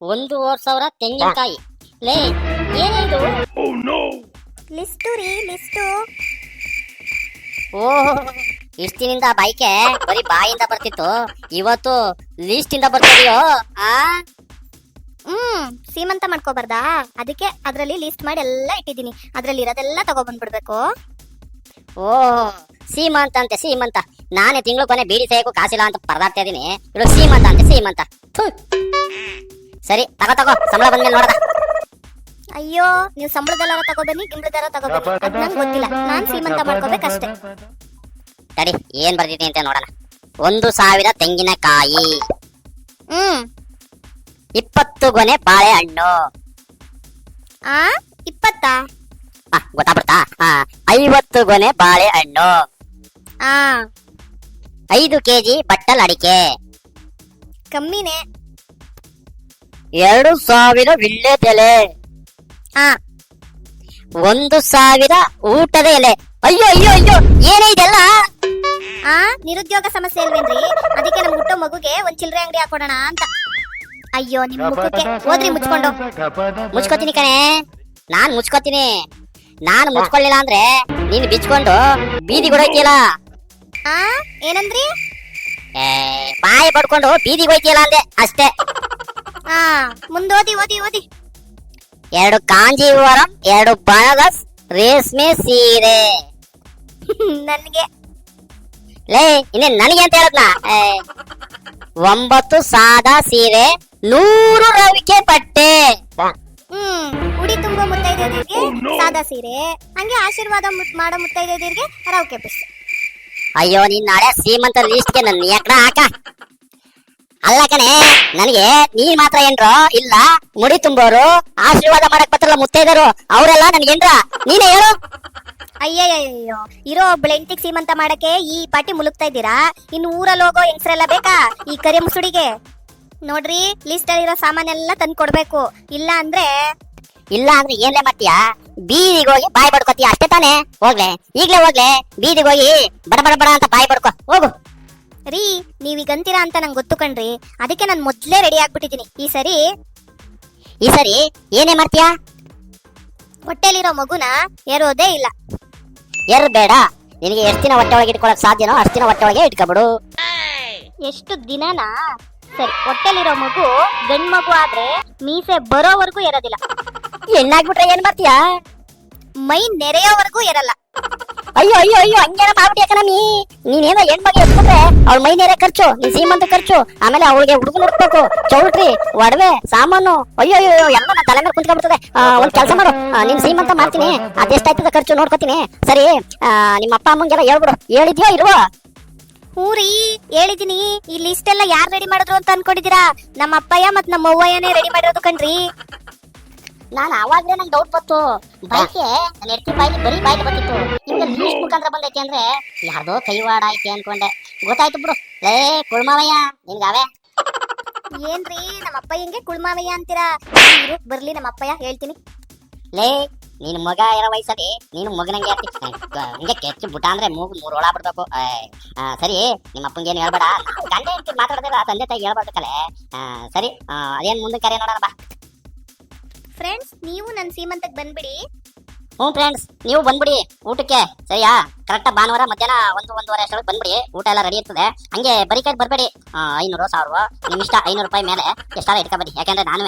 ಒಂದೂವರೆ ಸಾವಿರ ತೆಂಗಿನಕಾಯಿ. ಲೇ ಏನಿದು? ಲಿಸ್ಟು ರೀ ಲಿಸ್ಟು ಓಹೋ ಇಷ್ಟಿನಿಂದ ಬೈಕೆ ಬರೀ ಬಾಯಿಂದ ಬರ್ತಿತ್ತು. ಇವತ್ತು ಲಿಸ್ಟ್ ಇಂದ ಬರ್ತಿದೆಯೋ? ಆ? ಹ್ಮ್ ಸೀಮಂತ ಮಾಡ್ಕೋಬಾರ್ದಾ? ಅದಕ್ಕೆ ಅದ್ರಲ್ಲಿ ಲಿಸ್ಟ್ ಮಾಡಿ ಎಲ್ಲ ಇಟ್ಟಿದ್ದೀನಿ. ಅದ್ರಲ್ಲಿ ಇರೋದೆಲ್ಲ ತಗೊಬಂದ್ಬಿಡ್ಬೇಕು. ಓಹೋ ಸೀಮಂತ ಅಂತೆ ಸೀಮಂತ. ನಾನೇ ತಿಂಗಳು ಕೊನೆ ಬೀಡಿ ಸೇಯಕ್ಕೂ ಕಾಸಿಲ್ಲ ಅಂತ ಪರದಾಡ್ತಾ ಇದೀನಿ ಇವಳು ಸೀಮಂತ ಅಂತೆ ಸೀಮಂತ. ಸರಿ ತಗೋ ತಗೋ ಸಂಬಳ ಬಂದ್ಮೇಲೆ ನೋಡದ? ಅಯ್ಯೋ ನೀವು ಸಂಬಳದಲ್ಲಾರ ತಗೋಬನ್ನಿ ಗಿಂಬಳದಾರ ತಗೋಬನ್ನಿ. ಅದ್ ನಂಗೆ ಗೊತ್ತಿಲ್ಲ. ನಾನ್ ಸೀಮಂತ ಮಾಡ್ಕೋಬೇಕಷ್ಟೇ. ತಡಿ ಏನ್ ಬರ್ದಿದೆ ಅಂತ ನೋಡೋಣ. ಒಂದು ಸಾವಿರ ತೆಂಗಿನಕಾಯಿ. ಹ್ಮ್. ಇಪ್ಪತ್ತು ಗೊನೆ ಬಾಳೆಹಣ್ಣು. ಆ ಇಪ್ಪತ್ತಾ? ಗೊತ್ತಾಗ್ಬಿಡ್ತಾ? ಐವತ್ತು ಗೊನೆ ಬಾಳೆಹಣ್ಣು. ಐದು ಕೆಜಿ ಬಟ್ಟಲ್ ಅಡಿಕೆ. ಕಮ್ಮಿನೇ. ಎರಡು ಸಾವಿರ ವಿಳ್ಳೆದೆಲೆ ಆ ಒಂದು ಸಾವಿರ ಊಟದ ಎಲೆ. ಅಯ್ಯೋ ಅಯ್ಯೋ ಅಯ್ಯೋ ಏನೇ ಇದೆಲ್ಲ? ಆ ನಿರುದ್ಯೋಗ ಸಮಸ್ಯೆ ಇಲ್ವೇನ್ರಿ? ಅದಕ್ಕೆ ನಮ್ ಹುಟ್ಟೋ ಮಗುಗೆ ಒಂದ್ ಚಿಲ್ಲರೆ ಅಂಗಡಿ ಹಾಕೊಡೋಣ ಅಂತ. ಅಯ್ಯೋ ನಿಮ್ ಮುಖಕ್ಕೆ ಹೋದ್ರಿ ಮುಚ್ಕೊಂಡು. ಮುಚ್ಕೋತೀನಿ ಕಣೆ. ನಾನ್ ಮುಚ್ಕೋತೀನಿ. ನಾನ್ ಮುಚ್ಕೊಳ್ಳಿಲ್ಲ ಅಂದ್ರೆ ನೀನ್ ಬಿಚ್ಕೊಂಡು ಬೀದಿ ಹೋಯ್ತಿಯಲ್ಲ ಆ? ಏನಂದ್ರಿ? ಏ, ಬಾಯಿ ಪಡ್ಕೊಂಡು ಬೀದಿಗೆ ಹೋಯ್ತಿಯಲ್ಲ ಅಂದೆ ಅಷ್ಟೇ. ಹಾ ಮುಂದೋದಿ ಓದಿ ಓದಿ ಓದಿ. ಎರಡು ಕಾಂಜೀವರಂ ಎರಡು ಬಣರಸ್ ರೇಷ್ಮೆ ಸೀರೆ. ನನ್ಗೆ. ಲೇ ಇನ್ನೇ ನನಗೆ ಅಂತ ಹೇಳದ್ನ? ಏ, ಒಂಬತ್ತು ಸಾದಾ ಸೀರೆ ನೂರು ರವಿಕೆ ಪಟ್ಟೆ. ಹ್ಮ್ ಉಡಿ ತುಂಬಾ ಮುತ್ತೈದೆಯರಿಗೆ ಸಾದಾ ಸೀರೆ ಹಂಗೆ ಆಶೀರ್ವಾದ ಮುತ್- ಮಾಡೋ ಮುತ್ತೈದೆಯರಿಗೆ ರವಿಕೆ ಪಿಸ್ ಅಯ್ಯೋ ನೀನ್ ನಾಳೆ ಸೀಮಂತ ಲಿಸ್ಟ್ಗೆ ನನ್ನ ಎಕಡ ಹಾಕ. ಅಲ್ಲ ಕಣೆ ನನಗೆ ನೀನ್ ಮಾತ್ರ ಏನ್ರೋ ಇಲ್ಲ ಮುಡಿ ತುಂಬೋರು ಆಶೀರ್ವಾದ ಮಾಡಕ್ ಬತ್ತಲ್ಲ ಮುತ್ತೈದರು ಅವರೆಲ್ಲ ನನ್ಗೇನ್ರ ನೀನೇ ಹೇಳು. ಅಯ್ಯಯ್ಯೋ ಇರೋ ಬ್ಲೆಂಟಿಗೆ ಸೀಮಂತ ಮಾಡಕ್ಕೆ ಈ ಪಾಟಿ ಮುಲುಕ್ತಾ ಇದ್ದೀರಾ? ಇನ್ನು ಊರಲ್ಲಿ ಹೋಗೋ ಹೆಂಗಸರೆಲ್ಲ ಬೇಕಾ ಈ ಕರಿ ಮುಸುಡಿಗೆ? ನೋಡ್ರಿ ಲಿಸ್ಟ್ ಅಲ್ಲಿರೋ ಸಾಮಾನೆಲ್ಲ ತಂದು ಕೊಡ್ಬೇಕು ಇಲ್ಲ ಅಂದ್ರೆ ಇಲ್ಲ ಅಂದ್ರೆ ಏನೇ ಮಾಡ್ತೀಯಾ? ಬೀದಿಗೆ ಹೋಗಿ ಬಾಯಿ ಬಡ್ಕೋತಿ ಅಷ್ಟೇ ತಾನೇ? ಹೋಗ್ಲೆ. ಈಗ್ಲೇ ಹೋಗ್ಲೆ. ಬೀದಿಗೆ ಹೋಗಿ ಬಡ ಬಡ ಬಡ ಅಂತ ಬಾಯಿ ಬಡ್ಕೋ. ಹೋಗು. ರೀ ನೀವೀಗ ಅಂತೀರಾ ಅಂತ ನಂಗೆ ಗೊತ್ತು ಕಣ್ರಿ. ಅದಕ್ಕೆ ನಾನು ಮೊದ್ಲೇ ರೆಡಿ ಆಗ್ಬಿಟ್ಟಿದ್ದೀನಿ. ಈ ಸರಿ? ಈ ಸರಿ? ಏನೇ ಮಾಡ್ತೀಯಾ? ಹೊಟ್ಟೆಲಿರೋ ಮಗುನ ಏರೋದೇ ಇಲ್ಲ. ಎರ್ ಬೇಡ ನಿನಗೆ ಎಷ್ಟು ದಿನ ಹೊಟ್ಟೆ ಒಳಗೆ ಇಟ್ಕೊಳಕ್ ಸಾಧ್ಯನೋ ಅಷ್ಟು ದಿನ ಹೊಟ್ಟೆ ಒಳಗೆ ಇಟ್ಕೊಬಿಡು. ಎಷ್ಟು ದಿನನಾ? ಸರಿ ಹೊಟ್ಟೆಲಿರೋ ಮಗು ಗಂಡ್ ಮಗು ಆದ್ರೆ ಮೀಸೆ ಬರೋವರೆಗೂ ಇರೋದಿಲ್ಲ ಹೆಣ್ಣಾಗ್ಬಿಟ್ರೆ ಏನ್ ಮಾಡ್ತೀಯಾ? ಮೈ ನೆರೆಯೋವರೆಗೂ ಇರಲ್ಲ ಅಯ್ಯೋ ಅಯ್ಯೋ ಅಯ್ಯೋ, ಹಂಗೇನ ಮಾಡ್ಬಿಟ್ಟಿ ಯಾಕನಮ್ಮಿ ನೀನೇನೋ ಹೆಣ್ಮಗಿ ಎತ್ಕೊಂಡ್ರೆ ಅವ್ಳ ಮೈ ನೇರೆ ಖರ್ಚು, ನೀ ಸೀಮಂತ ಖರ್ಚು. ಆಮೇಲೆ ಅವಳಿಗೆ ಹುಡುಗನ ಹುಡ್ಬೇಕು ಚೌಲ್ಟ್ರಿ, ಒಡವೆ, ಸಾಮಾನು. ಅಯ್ಯೋ ಅಯ್ಯೋ ಎಲ್ಲ ನನ್ನ ತಲೆ ಮೇಲೆ ಕುಂತ್ಕೊಂಡ್ಬಿಡ್ತದೆ. ಒಂದ್ ಕೆಲಸ ಮಾಡು. ನೀನ್ ಸೀಮಂತ ಮಾಡ್ತೀನಿ. ಅದೆಷ್ಟಾಯ್ತದ ಖರ್ಚು ನೋಡ್ಕೊತೀನಿ. ಸರಿ ನಿಮ್ಮ ಅಪ್ಪ ಅಮ್ಮಂಗೆಲ್ಲ ಹೇಳ್ಬಿಡು. ಹೇಳಿದ್ಯೋ ಇಲ್ವೋ? ಹೂರಿ ಹೇಳಿದೀನಿ. ಈ ಲಿಸ್ಟ್ ಎಲ್ಲ ಯಾರು ರೆಡಿ ಮಾಡಿದ್ರು ಅಂತ ಅನ್ಕೊಂಡಿದೀರಾ ನಮ್ಮ ಅಪ್ಪಯ್ಯ ಮತ್ ನಮ್ಮ ಅವ್ವಯ್ಯನೇ ರೆಡಿ ಮಾಡಿರೋದು ಕಣ್ರಿ. ನಾನು ಅವಾಗ್ಲೇ ನಂಗೆ ಡೌಟ್ ಬತ್ತು ಬೈಕೆ ನನ್ನ ಎಡ್ತಿ ಬಾಯಿಲಿ ಬರೀ ಬಾಯಿಲಿ ಬಂದಿತ್ತು. ಹಿಂಗೆ ಲೀಸ್ಟ್ ಮುಖಾಂತರ ಬಂದೈತಿ ಅಂದ್ರೆ ಯಾರ್ದೋ ಕೈವಾಡ ಐತಿ ಅನ್ಕೊಂಡೆ. ಗೊತ್ತಾಯ್ತು ಬಿಡು. ಲೇ ಕುಳ್ಮಾವಯ್ಯ ನಿನ್ಗಾವೆ. ಏನ್ರಿ ನಮ್ಮ ಹಿಂಗೆ ಕುಳ್ಮಾವಯ್ಯ ಅಂತೀರಾ? ಇರು ಬರ್ಲಿ ನಮ್ಮ ಅಪ್ಪಯ್ಯ ಹೇಳ್ತೀನಿ. ಲೇ ನೀನ್ ಮಗ ಇರೋ ವಯಸ್ಸಲ್ಲಿ ನೀನು ಮಗನಂಗೆ ಇರ್ತಿ ಹಂಗೆ ಕೆಚ್ಚು ಬುಟ ಅಂದ್ರೆ ಮೂಗು ಮೂರು ಒಳ ಬಿಡ್ಬೇಕು. ಆ, ಸರಿ ನಿಮ್ಮ ಅಪ್ಪಂಗೆ ಏನು ಹೇಳ್ಬೇಡ. ಗಂಡ ಹೆಂಡತಿ ಮಾತಾಡ್ದೇವ ತಂದೆ ತಾಯಿ ಹೇಳ್ಬಾರ್ದು ಕಲೆ. ಆ, ಸರಿ ಆ, ಅದೇನ್ ಮುಂದೆ ಕರೆ ನೋಡೋಣ ಬಾ. ಫ್ರೆಂಡ್ಸ್ ನೀವು ನನ್ನ ಸೀಮಂತಕ್ಕೆ ಬಂದ್ಬಿಡಿ. ಹ್ಞೂ ಫ್ರೆಂಡ್ಸ್ ನೀವು ಬಂದ್ಬಿಡಿ. ಊಟಕ್ಕೆ ಸರಿಯಾ? ಕರೆಕ್ಟ್ ಭಾನುವಾರ ಮಧ್ಯಾಹ್ನ ಒಂದು, ಒಂದೂವರೆ ಅಷ್ಟೊಳಗೆ ಬಂದ್ಬಿಡಿ. ಊಟ ಎಲ್ಲ ರೆಡಿ ಇರ್ತದೆ. ಹಂಗೆ ಬರೀಕಾಯಿ ಬರಬೇಡಿ. ಐನೂರು, ಸಾವಿರ. ನಿಮ್ಮ ಇಷ್ಟ ಐನೂರು ರೂಪಾಯಿ ಮೇಲೆ ಎಷ್ಟಾರ ಇಟ್ಕೊಬೇಡಿ. ಯಾಕಂದ್ರೆ ನಾನು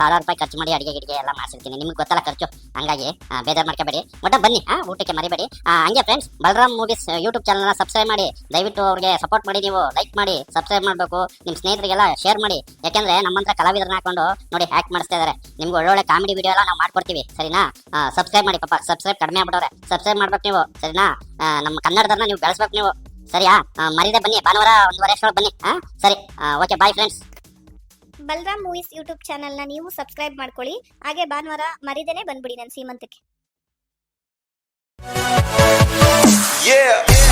ಸಾವಿರ ರೂಪಾಯಿ ಖರ್ಚು ಮಾಡಿ ಅಡಿಗೆ, ಗಿಡಿಗೆ ಎಲ್ಲ ಮಾಡಿಸಿರ್ತೀನಿ. ನಿಮ್ಗೆ ಗೊತ್ತಲ್ಲ ಖರ್ಚು. ಹಂಗಾಗಿ ಬೇಜಾರ್ ಮಾಡ್ಕೋಬೇಡಿ. ಒಟ್ಟ ಬನ್ನಿ ಊಟಕ್ಕೆ ಮರಿಬೇಡಿ. ಹಂಗೆ ಫ್ರೆಂಡ್ಸ್ ಬಲರಾಮ್ ಮೂವೀಸ್ ಯೂಟ್ಯೂಬ್ ಚಾನಲ್ನ ಸಬ್ಸ್ಕ್ರೈಬ್ ಮಾಡಿ. ದಯವಿಟ್ಟು ಅವ್ರಿಗೆ ಸಪೋರ್ಟ್ ಮಾಡಿ ನೀವು. ಲೈಕ್ ಮಾಡಿ ಸಬ್ಸ್ಕ್ರೈಬ್ ಮಾಡಬೇಕು. ನಿಮ್ಮ ಸ್ನೇಹಿತರಿಗೆಲ್ಲ ಶೇರ್ ಮಾಡಿ. ಯಾಕಂದ್ರೆ ನಮ್ಮಂತ್ರ ಕಲಾವಿದರನ್ನ ಹಾಕೊಂಡು ನೋಡಿ ಹ್ಯಾಕ್ ಮಾಡಿಸ್ತಾ ಇದಾರೆ. ನಿಮ್ಗೆ ಒಳ್ಳೊಳ್ಳೆ ಕಾಮಿಡಿ ವಿಡಿಯೋ ಎಲ್ಲ ನಾವು ಮಾಡ್ಕೊಡ್ತೀವಿ. ಸರಿನಾ? ಸಬ್ಸ್ಕ್ರೈಬ್ ಮಾಡಿ ಪಾಪ. ಸಬ್ಸ್ಕ್ರೈಬ್ ಕಡಿಮೆ ಆಗ್ಬಿಟ್ಟವ್ರೆ. ಸಬ್ಸ್ಕ್ರೈಬ್ ಮಾಡ್ಬೇಕು ನೀವು. ಸರಿನಾ? ನಮ್ಮ ಕನ್ನಡದನ್ನ ನೀವು ಬೆಳೆಸ್ಬೇಕು ನೀವು. ಸರಿಯಾ? ಮರಿದೆ ಬನ್ನಿ ಭಾನುವಾರ ಒಂದುವರೆ ಅಷ್ಟೊಳಗೆ ಬನ್ನಿ. ಹಾ ಸರಿ. Okay bye friends Balaram movies YouTube ಚಾನೆಲ್ನ ನೀವು ಸಬ್ಸ್ಕ್ರೈಬ್ ಮಾಡ್ಕೊಳ್ಳಿ. ಹಾಗೆ ಭಾನುವಾರ ಮರಿದೇನೆ ಬಂದ್ಬಿಡಿ ನನ್ನ ಸೀಮಂತಕ್ಕೆ. Yeah.